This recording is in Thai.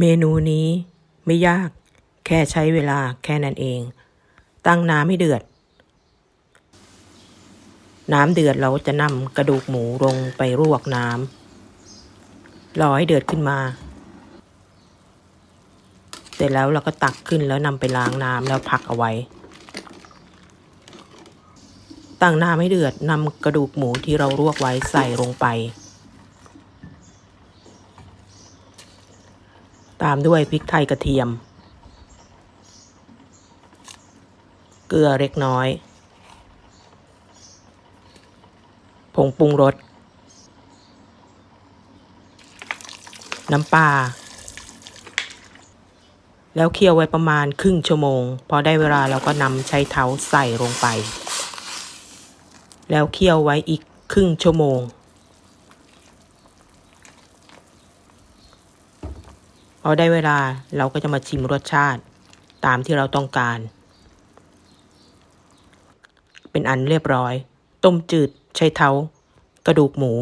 เมนูนี้ไม่ยาก แค่ใช้เวลาแค่นั้นเอง ตั้งน้ำให้เดือด น้ำเดือดเราจะนำกระดูกหมูลงไปรวกน้ำรอให้เดือดขึ้นมา เสร็จแล้วเราก็ตักขึ้นแล้วนำไปล้างน้ำแล้วพักเอาไว้ ตั้งน้ำให้เดือดนำกระดูกหมูที่เราลวกไว้ใส่ลงไป ตามด้วยพริกไทยกระเทียม เกลือเล็กน้อย ผงปรุงรส น้ำปลา แล้วเคี่ยวไว้ประมาณครึ่งชั่วโมง พอได้เวลาเราก็นำใช้เท้าใส่ลงไป แล้วเคี่ยวไว้อีกครึ่งชั่วโมง พอได้เวลาเราก็จะมาชิมรสชาติ ตามที่เราต้องการ เป็นอันเรียบร้อย ต้มจืดใช้เท้ากระดูกหมู